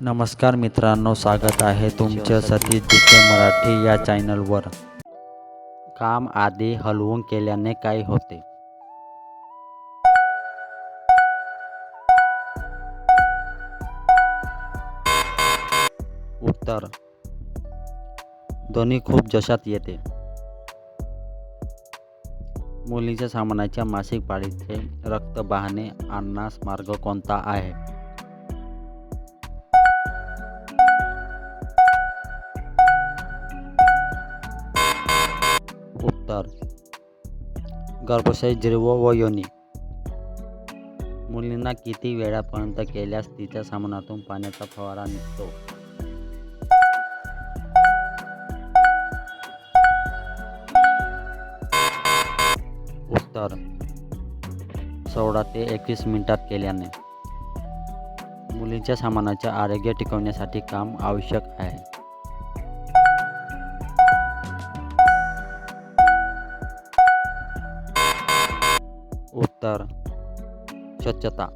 नमस्कार मित्रांनो स्वागत आहे तुमचं सतीश दिसे मराठी या चॅनलवर. काम आधी हलवून केल्याने काय होते? उत्तर. दोन्ही खूप जशात येते. मुलीच्या सामानाच्या मासिक पाळीचे रक्त वाहने आणण्यास मार्ग कोणता आहे? उत्तर गर्भाशय जिरव व योनी. मुलींना किती वेळापर्यंत केल्यास तिच्या सामनातून पाण्याचा फवारा निघतो? उत्तर सोळा ते एकवीस मिनिटात केल्याने. मुलींच्या सामानाचे आरोग्य टिकवण्यासाठी काम आवश्यक आहे. उत्तर स्वच्छता